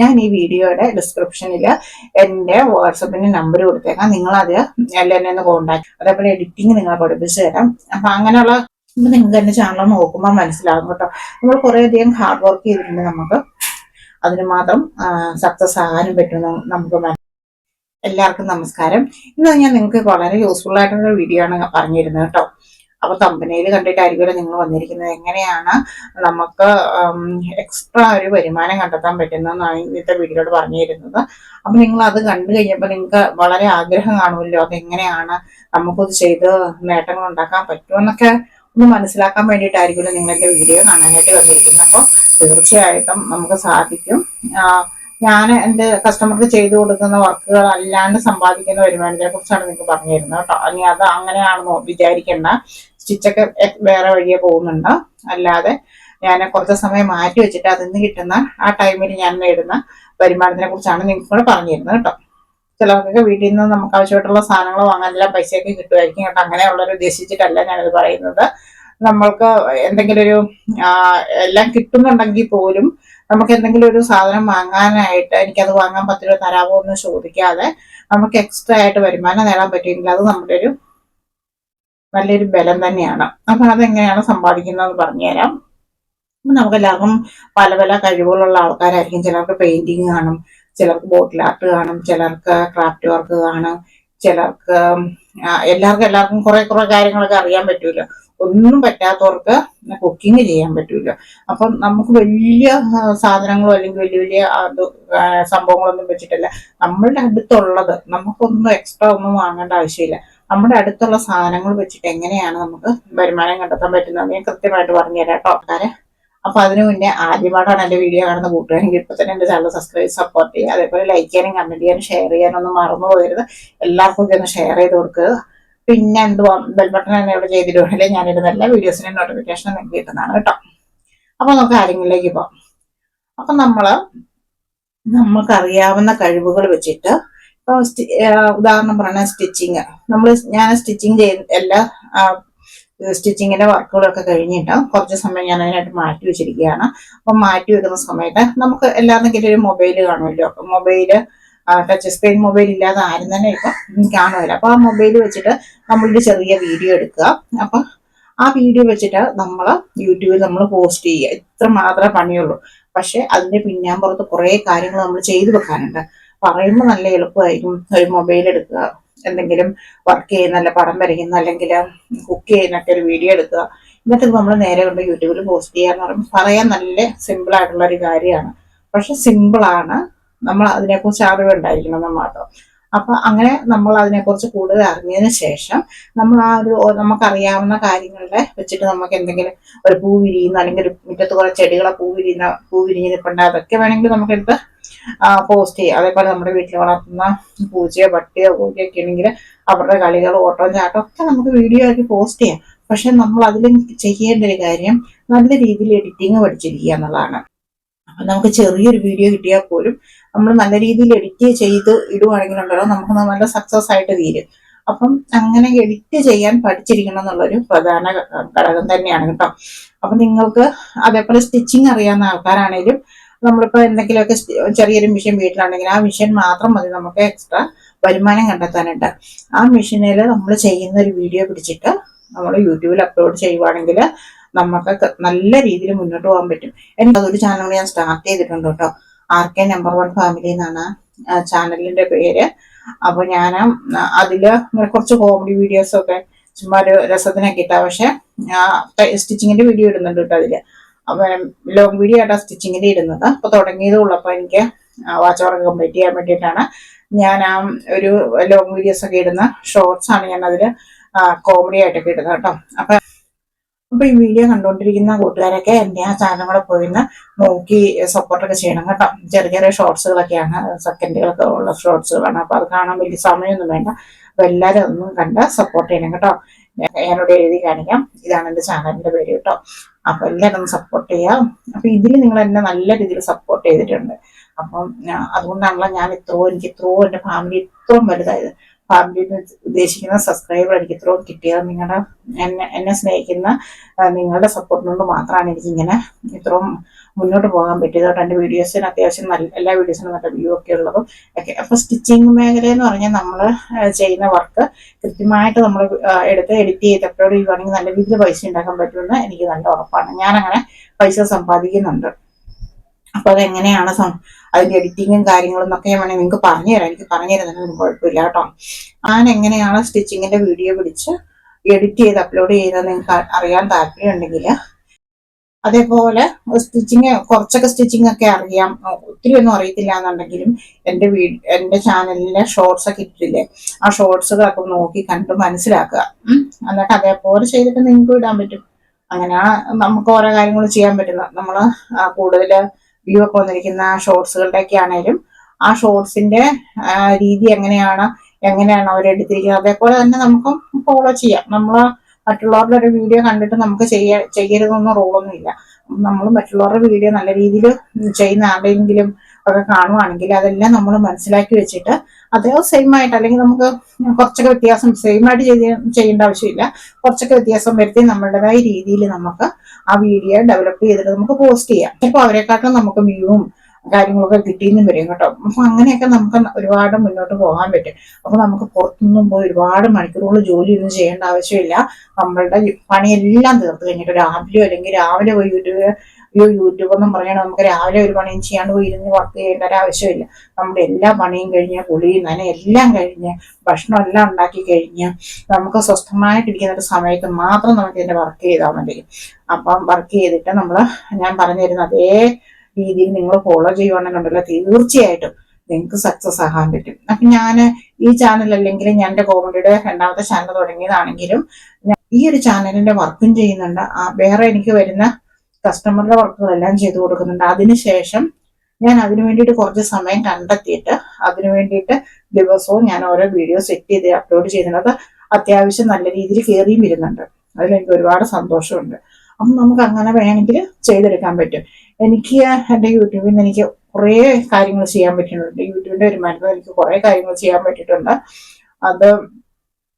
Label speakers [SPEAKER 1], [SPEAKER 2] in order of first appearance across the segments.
[SPEAKER 1] ഞാൻ ഈ വീഡിയോയുടെ ഡിസ്ക്രിപ്ഷനിൽ എന്റെ വാട്സപ്പിന്റെ നമ്പർ കൊടുത്തേക്കാം. നിങ്ങളത് എല്ലാം എന്നെ ഒന്ന് കോണ്ടാക്ട് അതേപോലെ എഡിറ്റിംഗ് നിങ്ങളെ പഠിപ്പിച്ചു തരാം. അപ്പം അങ്ങനെയുള്ള നിങ്ങൾക്ക് എന്റെ ചാനൽ നോക്കുമ്പോൾ മനസ്സിലാകും കേട്ടോ. നമ്മൾ കുറേയധികം ഹാർഡ് വർക്ക് ചെയ്തിട്ടുണ്ട് നമുക്ക്. അതിന് മാത്രം സക്സസ് ആകാനും പറ്റുമെന്ന് നമുക്ക് എല്ലാവർക്കും നമസ്കാരം. ഇന്ന് ഞാൻ നിങ്ങൾക്ക് വളരെ യൂസ്ഫുൾ ആയിട്ടുള്ള വീഡിയോ ആണ് പറഞ്ഞിരുന്നത് കേട്ടോ. അപ്പൊ കമ്പനിയിൽ കണ്ടിട്ടായിരിക്കുമല്ലോ നിങ്ങൾ വന്നിരിക്കുന്നത്. എങ്ങനെയാണ് നമുക്ക് എക്സ്ട്രാ ഒരു വരുമാനം കണ്ടെത്താൻ പറ്റുന്നതെന്നാണ് ഇന്നത്തെ വീഡിയോയോട് പറഞ്ഞിരുന്നത്. അപ്പൊ നിങ്ങൾ അത് കണ്ടു കഴിഞ്ഞപ്പോൾ നിങ്ങൾക്ക് വളരെ ആഗ്രഹം കാണുമല്ലോ അതെങ്ങനെയാണ് നമുക്കത് ചെയ്ത് നേട്ടങ്ങൾ ഉണ്ടാക്കാൻ പറ്റുമെന്നൊക്കെ ഒന്ന് മനസ്സിലാക്കാൻ വേണ്ടിയിട്ടായിരിക്കുമല്ലോ എന്റെ വീഡിയോ കാണാനായിട്ട് വന്നിരിക്കുന്നത്. അപ്പോൾ തീർച്ചയായിട്ടും നമുക്ക് സാധിക്കും. ഞാൻ എന്റെ കസ്റ്റമർക്ക് ചെയ്തു കൊടുക്കുന്ന വർക്കുകൾ അല്ലാണ്ട് സമ്പാദിക്കുന്ന വരുമാനത്തെ കുറിച്ചാണ് നിങ്ങൾക്ക് പറഞ്ഞിരുന്നത് കേട്ടോ. ഇനി അത് അങ്ങനെയാണെന്നോ വിചാരിക്കേണ്ട. സ്റ്റിച്ചൊക്കെ വേറെ വഴിയെ പോകുന്നുണ്ട്. അല്ലാതെ ഞാൻ കുറച്ച് സമയം മാറ്റി വെച്ചിട്ട് അതിൽ നിന്ന് കിട്ടുന്ന ആ ടൈമിൽ ഞാൻ നേടുന്ന വരുമാനത്തിനെ കുറിച്ചാണ് നിങ്ങൾക്ക് കൂടെ പറഞ്ഞിരുന്നത് കേട്ടോ. ചിലർക്കൊക്കെ വീട്ടിൽ നിന്ന് നമുക്ക് ആവശ്യമായിട്ടുള്ള സാധനങ്ങൾ വാങ്ങാനെല്ലാം പൈസയൊക്കെ കിട്ടുമായിരിക്കും കേട്ടോ. അങ്ങനെയുള്ളവർ ഉദ്ദേശിച്ചിട്ടല്ല ഞാനത് പറയുന്നത്. നമ്മൾക്ക് എന്തെങ്കിലും ഒരു എല്ലാം കിട്ടുന്നുണ്ടെങ്കിൽ പോലും നമുക്ക് എന്തെങ്കിലും ഒരു സാധനം വാങ്ങാനായിട്ട് എനിക്കത് വാങ്ങാൻ പത്ത് രൂപ തരാമോ എന്ന് ചോദിക്കാതെ നമുക്ക് എക്സ്ട്രാ ആയിട്ട് വരുമാനം നേടാൻ പറ്റുമെങ്കിൽ അത് നമ്മുടെ ഒരു നല്ലൊരു ബലം തന്നെയാണ്. അപ്പൊ അതെങ്ങനെയാണ് സമ്പാദിക്കുന്നത് പറഞ്ഞുതരാം നമുക്ക് എല്ലാവർക്കും പല പല കഴിവുകളുള്ള ആൾക്കാരായിരിക്കും. ചിലർക്ക് പെയിന്റിങ് കാണും ചിലർക്ക് ബോട്ടിൽ ആർട്ട് കാണും ചിലർക്ക് ക്രാഫ്റ്റ് വർക്ക് കാണും ചിലർക്ക് എല്ലാവർക്കും എല്ലാവർക്കും കുറെ കുറെ കാര്യങ്ങളൊക്കെ അറിയാൻ പറ്റൂല ഒന്നും പറ്റാത്തവർക്ക് കുക്കിംഗ് ചെയ്യാൻ പറ്റൂല അപ്പം നമുക്ക് വലിയ സാധനങ്ങളോ അല്ലെങ്കിൽ വലിയ വലിയ സംഭവങ്ങളൊന്നും വെച്ചിട്ടില്ല. നമ്മളുടെ അടുത്തുള്ളത് നമുക്കൊന്നും എക്സ്ട്രാ ഒന്നും വാങ്ങേണ്ട ആവശ്യമില്ല. നമ്മുടെ അടുത്തുള്ള സാധനങ്ങൾ വെച്ചിട്ട് എങ്ങനെയാണ് നമുക്ക് വരുമാനം കണ്ടെത്താൻ പറ്റുന്നത് ഞാൻ കൃത്യമായിട്ട് പറഞ്ഞുതരാം കേട്ടോ ആൾക്കാരെ. അപ്പൊ അതിനു മുന്നേ ആദ്യമായിട്ടാണ് എന്റെ വീഡിയോ കാണുന്ന കൂട്ടുകാരെങ്കിൽ ഇപ്പൊ തന്നെ എന്റെ ചാനൽ സബ്സ്ക്രൈബ് സപ്പോർട്ട് ചെയ്യുക. അതേപോലെ ലൈക്ക് ചെയ്യാനും കമന്റ് ചെയ്യാനും ഷെയർ ചെയ്യാനൊന്നും മറന്നു പോകരുത്. എല്ലാവർക്കും ഒന്ന് ഷെയർ ചെയ്ത് കൊടുക്കുക. പിന്നെ എന്തുവാ? ബെൽ ബട്ടൺ തന്നെ ഇവിടെ ചെയ്തിട്ടുണ്ടെങ്കിൽ ഞാനിടുന്ന എല്ലാ വീഡിയോസിനും നോട്ടിഫിക്കേഷൻ നിങ്ങൾക്ക് കിട്ടുന്നതാണ് കേട്ടോ. അപ്പൊ നമുക്ക് കാര്യങ്ങളിലേക്ക് പോവാം അപ്പൊ നമ്മൾ നമുക്കറിയാവുന്ന കഴിവുകൾ വെച്ചിട്ട് ഇപ്പൊ ഉദാഹരണം പറഞ്ഞ സ്റ്റിച്ചിങ്. നമ്മൾ ഞാൻ സ്റ്റിച്ചിങ് ചെയ്ത് എല്ലാ സ്റ്റിച്ചിങ്ങിന്റെ വർക്കുകളൊക്കെ കഴിഞ്ഞിട്ട് കുറച്ച് സമയം ഞാൻ അതിനായിട്ട് മാറ്റി വെച്ചിരിക്കുകയാണ്. അപ്പം മാറ്റി വെക്കുന്ന സമയത്ത് നമുക്ക് എല്ലാവർക്കും ഒരു മൊബൈൽ കാണുമല്ലോ. മൊബൈൽ ടച്ച് സ്ക്രീൻ മൊബൈൽ ഇല്ലാതെ ആരും തന്നെ ഇപ്പൊ കാണുമല്ലോ അപ്പൊ ആ മൊബൈൽ വെച്ചിട്ട് നമ്മളൊരു ചെറിയ വീഡിയോ എടുക്കുക. അപ്പൊ ആ വീഡിയോ വെച്ചിട്ട് നമ്മൾ യൂട്യൂബിൽ നമ്മൾ പോസ്റ്റ് ചെയ്യുക. ഇത്ര മാത്രമേ പണിയുള്ളൂ. പക്ഷെ അതിന്റെ പിന്നാമ്പുറത്ത് കുറെ കാര്യങ്ങൾ നമ്മൾ ചെയ്തു വെക്കാനുണ്ട്. പറയുമ്പോൾ നല്ല എളുപ്പമായിരിക്കും ഒരു മൊബൈൽ എടുക്കുക എന്തെങ്കിലും വർക്ക് ചെയ്യുന്ന അല്ല പടം വരയ്ക്കുന്ന അല്ലെങ്കിൽ കുക്ക് ചെയ്യുന്നൊക്കെ ഒരു വീഡിയോ എടുക്കുക. എന്നിട്ട് നമ്മൾ നേരെ കൊണ്ട് യൂട്യൂബിൽ പോസ്റ്റ് ചെയ്യാന്ന് പറയുമ്പോൾ പറയാൻ നല്ല സിമ്പിൾ ആയിട്ടുള്ള ഒരു കാര്യമാണ്. പക്ഷെ സിമ്പിളാണ് നമ്മൾ അതിനെക്കുറിച്ച് അറിവുണ്ടായിരിക്കണം മാത്രം. അപ്പൊ അങ്ങനെ നമ്മൾ അതിനെക്കുറിച്ച് കൂടുതൽ അറിഞ്ഞതിന് ശേഷം നമ്മൾ ആ ഒരു നമുക്കറിയാവുന്ന കാര്യങ്ങളുടെ വെച്ചിട്ട് നമുക്ക് എന്തെങ്കിലും ഒരു പൂ വിരിയുന്ന അല്ലെങ്കിൽ ഒരു മുറ്റത്ത് കുറെ ചെടികളെ പൂ വിരിയുന്ന പൂ വിരിഞ്ഞിരിപ്പുണ്ട് അതൊക്കെ വേണമെങ്കിൽ നമുക്കെടുത്ത് പോസ്റ്റ് ചെയ്യുക അതേപോലെ നമ്മുടെ വീട്ടിൽ വളർത്തുന്ന പൂച്ചയോ പട്ടിയോ കോഴിയൊക്കെ ആണെങ്കിൽ അവരുടെ കളികൾ ഓട്ടം ചാട്ടം ഒക്കെ നമുക്ക് വീഡിയോ ആക്കി പോസ്റ്റ് ചെയ്യാം. പക്ഷെ നമ്മൾ അതിൽ ചെയ്യേണ്ട ഒരു കാര്യം നല്ല രീതിയിൽ എഡിറ്റിംഗ് പഠിച്ചിരിക്കുക എന്നുള്ളതാണ്. അപ്പം നമുക്ക് ചെറിയൊരു വീഡിയോ കിട്ടിയാൽ പോലും നമ്മൾ നല്ല രീതിയിൽ എഡിറ്റ് ചെയ്ത് ഇടുവാണെങ്കിലുണ്ടല്ലോ നമുക്ക് നല്ല സക്സസ് ആയിട്ട് തീരും. അപ്പം അങ്ങനെ എഡിറ്റ് ചെയ്യാൻ പഠിച്ചിരിക്കണം എന്നുള്ളൊരു പ്രധാന ഘടകം തന്നെയാണ് കേട്ടോ. അപ്പം നിങ്ങൾക്ക് അതേപോലെ സ്റ്റിച്ചിങ് അറിയാവുന്ന ആൾക്കാരാണേലും നമ്മളിപ്പോ എന്തെങ്കിലുമൊക്കെ ചെറിയൊരു മിഷൻ വീട്ടിലാണെങ്കിൽ ആ മിഷൻ മാത്രം മതി നമുക്ക് എക്സ്ട്രാ വരുമാനം കണ്ടെത്താനുണ്ട് ആ മിഷനിൽ നമ്മൾ ചെയ്യുന്ന ഒരു വീഡിയോ പിടിച്ചിട്ട് നമ്മൾ യൂട്യൂബിൽ അപ്ലോഡ് ചെയ്യുവാണെങ്കിൽ നമുക്ക് നല്ല രീതിയിൽ മുന്നോട്ട് പോകാൻ പറ്റും. എനിക്ക് അതൊരു ചാനൽ ഞാൻ സ്റ്റാർട്ട് ചെയ്തിട്ടുണ്ട് കേട്ടോ. R K number one family എന്നാണ് ചാനലിന്റെ പേര്. അപ്പോൾ ഞാൻ അതിൽ കുറച്ച് കോമഡി വീഡിയോസ് ഒക്കെ ചുമ്മാ ഒരു രസത്തിനൊക്കെ ഇട്ടാ പക്ഷെ സ്റ്റിച്ചിങ്ങിന്റെ വീഡിയോ ഇടുന്നുണ്ട് കേട്ടോ അപ്പൊ ലോങ് വീഡിയോ ആയിട്ടാണ് സ്റ്റിച്ചിങ്ങിൽ ഇടുന്നത്. അപ്പൊ തുടങ്ങിയതേ ഉള്ളൂ. അപ്പൊ എനിക്ക് വാച്ച് വർക്ക് കംപ്ലീറ്റ് ചെയ്യാൻ വേണ്ടിയിട്ടാണ് ഞാൻ ആ ഒരു ലോങ് വീഡിയോസ് ഒക്കെ ഇടുന്ന ഷോർട്സ് ആണ് ഞാൻ അതിൽ കോമഡി ആയിട്ടൊക്കെ ഇടുന്നത് കേട്ടോ. അപ്പൊ അപ്പൊ ഈ വീഡിയോ കണ്ടുകൊണ്ടിരിക്കുന്ന കൂട്ടുകാരൊക്കെ എന്റെ ആ ചാനൽ കൂടെ നോക്കി സപ്പോർട്ടൊക്കെ ചെയ്യണം കേട്ടോ. ചെറിയ ചെറിയ ഷോർട്സുകളൊക്കെയാണ് സെക്കൻഡുകളൊക്കെ ഉള്ള ഷോർട്സുകളാണ് അപ്പോൾ അത് കാണാൻ വലിയ സമയമൊന്നും വേണ്ട. അപ്പൊ എല്ലാവരും ഒന്നും കണ്ട് സപ്പോർട്ട് ചെയ്യണം കേട്ടോ. ഞാനോട് എഴുതി കാണിക്കാം. ഇതാണ് എന്റെ ചാനലിന്റെ പേര് കേട്ടോ. അപ്പൊ എല്ലാവരും ഒന്ന് സപ്പോർട്ട് ചെയ്യാം. അപ്പൊ ഇതിൽ നിങ്ങൾ എന്നെ നല്ല രീതിയിൽ സപ്പോർട്ട് ചെയ്തിട്ടുണ്ട്. അപ്പം അതുകൊണ്ടാണല്ലോ ഞാൻ ഇത്രയും എനിക്ക് ഇത്രയും എന്റെ ഫാമിലി ഇത്രയും വലുതായത്. ഫാമിലി ഉദ്ദേശിക്കുന്ന സബ്സ്ക്രൈബർ എനിക്ക് ഇത്രയും കിട്ടിയത് നിങ്ങളുടെ എന്നെ എന്നെ സ്നേഹിക്കുന്ന നിങ്ങളുടെ സപ്പോർട്ട് കൊണ്ട് മാത്രമാണ് എനിക്ക് ഇങ്ങനെ ഇത്രയും മുന്നോട്ട് പോകാൻ പറ്റിയത്. കേട്ടോ എന്റെ വീഡിയോസിന് അത്യാവശ്യം നല്ല എല്ലാ വീഡിയോസിനും നല്ല വ്യൂ ഒക്കെ ഉള്ളതും ഒക്കെ. അപ്പോൾ സ്റ്റിച്ചിങ് എന്ന് പറഞ്ഞാൽ നമ്മൾ ചെയ്യുന്ന വർക്ക് കൃത്യമായിട്ട് നമ്മൾ എടുത്ത് എഡിറ്റ് ചെയ്ത് അപ്ലോഡ് ചെയ്യുവാണെങ്കിൽ നല്ല രീതിയിൽ പൈസ ഉണ്ടാക്കാൻ പറ്റുമെന്ന് എനിക്ക് നല്ല ഉറപ്പാണ്. ഞാനങ്ങനെ പൈസ സമ്പാദിക്കുന്നുണ്ട്. അപ്പോൾ അതെങ്ങനെയാണ് അതിന്റെ എഡിറ്റിങ്ങും കാര്യങ്ങളും എന്നൊക്കെ ഞാൻ വേണമെങ്കിൽ നിങ്ങൾക്ക് പറഞ്ഞു തരാം. എനിക്ക് പറഞ്ഞു തരുന്നതിനൊന്നും കുഴപ്പമില്ല കേട്ടോ. ഞാൻ എങ്ങനെയാണ് സ്റ്റിച്ചിങ്ങിന്റെ വീഡിയോ പിടിച്ച് എഡിറ്റ് ചെയ്ത് അപ്ലോഡ് ചെയ്യുന്നത് നിങ്ങൾക്ക് അറിയാൻ താല്പര്യമുണ്ടെങ്കിൽ അതേപോലെ സ്റ്റിച്ചിങ് കുറച്ചൊക്കെ സ്റ്റിച്ചിങ് ഒക്കെ അറിയാം. ഒത്തിരി ഒന്നും അറിയത്തില്ല എന്നുണ്ടെങ്കിലും എന്റെ വീ എന്റെ ചാനലിലെ ഷോർട്സ് ഒക്കെ ഇട്ടിട്ടില്ലേ? ആ ഷോർട്സുകളൊക്കെ നോക്കി കണ്ട് മനസ്സിലാക്കുക. എന്നിട്ട് അതേപോലെ ചെയ്തിട്ട് നിങ്ങൾക്ക് വിടാൻ പറ്റും. അങ്ങനെയാണ് നമുക്ക് ഓരോ കാര്യങ്ങൾ ചെയ്യാൻ പറ്റുന്നത്. നമ്മൾ കൂടുതൽ വ്യൂ ഒക്കെ വന്നിരിക്കുന്ന ഷോർട്സുകളുടെ ഒക്കെ ആണേലും ആ ഷോർട്സിന്റെ രീതി എങ്ങനെയാണ് എങ്ങനെയാണ് അവർ എടുത്തിരിക്കുന്നത്. അതേപോലെ തന്നെ നമുക്ക് ഫോളോ ചെയ്യാം. നമ്മൾ മറ്റുള്ളവരുടെ ഒരു വീഡിയോ കണ്ടിട്ട് നമുക്ക് ചെയ്യ റോളൊന്നും ഇല്ല നമ്മൾ മറ്റുള്ളവരുടെ വീഡിയോ നല്ല രീതിയിൽ ചെയ്യുന്ന ആരുടെയെങ്കിലും ഒക്കെ കാണുവാണെങ്കിൽ അതെല്ലാം നമ്മൾ മനസ്സിലാക്കി വെച്ചിട്ട് അതേ സെയിം ആയിട്ട് അല്ലെങ്കിൽ നമുക്ക് കുറച്ചൊക്കെ വ്യത്യാസം സെയിം ആയിട്ട് ചെയ്ത് ചെയ്യേണ്ട ആവശ്യമില്ല. കുറച്ചൊക്കെ വ്യത്യാസം വരുത്തി നമ്മളുടേതായ രീതിയിൽ നമുക്ക് ആ വീഡിയോ ഡെവലപ്പ് ചെയ്തിട്ട് നമുക്ക് പോസ്റ്റ് ചെയ്യാം. ചിലപ്പോൾ അവരെക്കാട്ടിലും നമുക്ക് വ്യൂവും കാര്യങ്ങളൊക്കെ കിട്ടിയെന്നും വരും കേട്ടോ. അപ്പൊ അങ്ങനെയൊക്കെ നമുക്ക് ഒരുപാട് മുന്നോട്ട് പോകാൻ പറ്റും. അപ്പൊ നമുക്ക് പുറത്തുനിന്നും പോയി ഒരുപാട് മണിക്കൂറുകൾ ജോലിയൊന്നും ചെയ്യേണ്ട ആവശ്യമില്ല. നമ്മളുടെ പണിയെല്ലാം തീർത്ത് കഴിഞ്ഞിട്ട് രാവിലെ അല്ലെങ്കിൽ രാവിലെ പോയി യൂട്യൂബ് അയ്യോ യൂട്യൂബ് എന്നും പറയണം നമുക്ക് രാവിലെ ഒരു പണിയും ചെയ്യാണ്ട് പോയി ഇരുന്ന് വർക്ക് ചെയ്യേണ്ട ഒരു ആവശ്യമില്ല. നമ്മുടെ എല്ലാ പണിയും കഴിഞ്ഞ് കുളിയും നന എല്ലാം കഴിഞ്ഞ് ഭക്ഷണം എല്ലാം ഉണ്ടാക്കി കഴിഞ്ഞ് നമുക്ക് സ്വസ്ഥമായിട്ടിരിക്കുന്ന ഒരു സമയത്ത് മാത്രം നമുക്ക് ഇതിന്റെ വർക്ക് ചെയ്താൽ മതി. അപ്പം വർക്ക് ചെയ്തിട്ട് നമ്മൾ ഞാൻ പറഞ്ഞു തരുന്ന അതേ രീതിയിൽ നിങ്ങൾ ഫോളോ ചെയ്യുവാണെന്നുണ്ടല്ലോ തീർച്ചയായിട്ടും നിങ്ങൾക്ക് സക്സസ് ആകാൻ പറ്റും. അപ്പൊ ഞാൻ ഈ ചാനൽ അല്ലെങ്കിൽ ഞാൻ എന്റെ കോമഡിയുടെ രണ്ടാമത്തെ ചാനൽ തുടങ്ങിയതാണെങ്കിലും ഈ ഒരു ചാനലിന്റെ വർക്കും ചെയ്യുന്നുണ്ട്. ആ വേറെ എനിക്ക് വരുന്ന കസ്റ്റമറുടെ വർക്കുകളെല്ലാം ചെയ്തു കൊടുക്കുന്നുണ്ട്. അതിനുശേഷം ഞാൻ അതിനു വേണ്ടിയിട്ട് കുറച്ച് സമയം കണ്ടെത്തിയിട്ട് അതിനു വേണ്ടിയിട്ട് ദിവസവും ഞാൻ ഓരോ വീഡിയോ സെറ്റ് ചെയ്ത് അപ്ലോഡ് ചെയ്യുന്നത് അത്യാവശ്യം നല്ല രീതിയിൽ കയറിയും വരുന്നുണ്ട്. അതിലെനിക്ക് ഒരുപാട് സന്തോഷമുണ്ട്. അപ്പം നമുക്ക് അങ്ങനെ വേണമെങ്കിൽ ചെയ്തെടുക്കാൻ പറ്റും. എനിക്ക് എന്റെ യൂട്യൂബിൽ നിന്ന് എനിക്ക് കുറേ കാര്യങ്ങൾ ചെയ്യാൻ പറ്റുന്നുണ്ട്. യൂട്യൂബിന്റെ വരുമാനത്തിൽ എനിക്ക് കുറേ കാര്യങ്ങൾ ചെയ്യാൻ പറ്റിയിട്ടുണ്ട്. അത്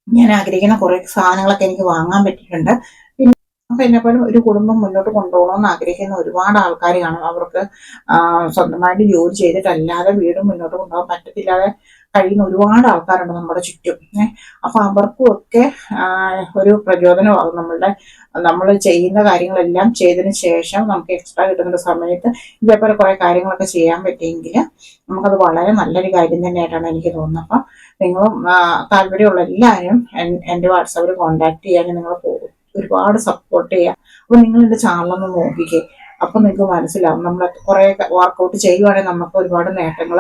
[SPEAKER 1] ഞാൻ ആഗ്രഹിക്കുന്ന കുറേ സാധനങ്ങളൊക്കെ എനിക്ക് വാങ്ങാൻ പറ്റിയിട്ടുണ്ട്. അപ്പൊ എന്നെ പോലെ ഒരു കുടുംബം മുന്നോട്ട് കൊണ്ടുപോകണമെന്ന് ആഗ്രഹിക്കുന്ന ഒരുപാട് ആൾക്കാർ കാണും. അവർക്ക് സ്വന്തമായിട്ട് ജോലി ചെയ്തിട്ടല്ലാതെ വീട് മുന്നോട്ട് കൊണ്ടുപോകാൻ പറ്റത്തില്ലാതെ കഴിയുന്ന ഒരുപാട് ആൾക്കാരുണ്ട് നമ്മുടെ ചുറ്റും. അപ്പൊ അവർക്കും ഒക്കെ ഒരു പ്രചോദനമാകും നമ്മളുടെ നമ്മൾ ചെയ്യുന്ന കാര്യങ്ങളെല്ലാം ചെയ്തതിന് ശേഷം നമുക്ക് എക്സ്ട്രാ കിട്ടുന്ന സമയത്ത് ഇതേപോലെ കുറെ കാര്യങ്ങളൊക്കെ ചെയ്യാൻ പറ്റിയെങ്കിൽ നമുക്കത് വളരെ നല്ലൊരു കാര്യം തന്നെയായിട്ടാണ് എനിക്ക് തോന്നുന്നത്. അപ്പം നിങ്ങളും താല്പര്യമുള്ള എല്ലാവരും എൻ- എന്റെ വാട്സാപ്പിൽ കോൺടാക്ട് ചെയ്യാൻ നിങ്ങൾ പോകും. ഒരുപാട് സപ്പോർട്ട് ചെയ്യാം. അപ്പൊ നിങ്ങൾ എന്റെ ചാനലൊന്ന് നോക്കിക്കേ. അപ്പൊ നിങ്ങൾക്ക് മനസ്സിലാവും. നമ്മൾ കുറെ വർക്കൗട്ട് ചെയ്യുവാണെങ്കിൽ നമുക്ക് ഒരുപാട് നേട്ടങ്ങൾ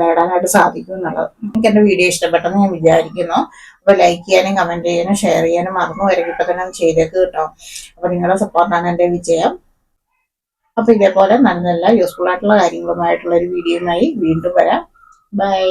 [SPEAKER 1] നേടാനായിട്ട് സാധിക്കും എന്നുള്ളത്. നിങ്ങൾക്ക് എന്റെ വീഡിയോ ഇഷ്ടപ്പെട്ടെന്ന് ഞാൻ വിചാരിക്കുന്നു. അപ്പൊ ലൈക്ക് ചെയ്യാനും കമന്റ് ചെയ്യാനും ഷെയർ ചെയ്യാനും മറന്നു വരെ ഇപ്പൊ തന്നെ ചെയ്തേക്ക് കേട്ടോ. അപ്പൊ നിങ്ങളുടെ സപ്പോർട്ടാണ് എന്റെ വിജയം. അപ്പൊ ഇതേപോലെ നല്ല നല്ല യൂസ്ഫുൾ ആയിട്ടുള്ള കാര്യങ്ങളുമായിട്ടുള്ള ഒരു വീഡിയോയുമായി വീണ്ടും വരാം. ബൈ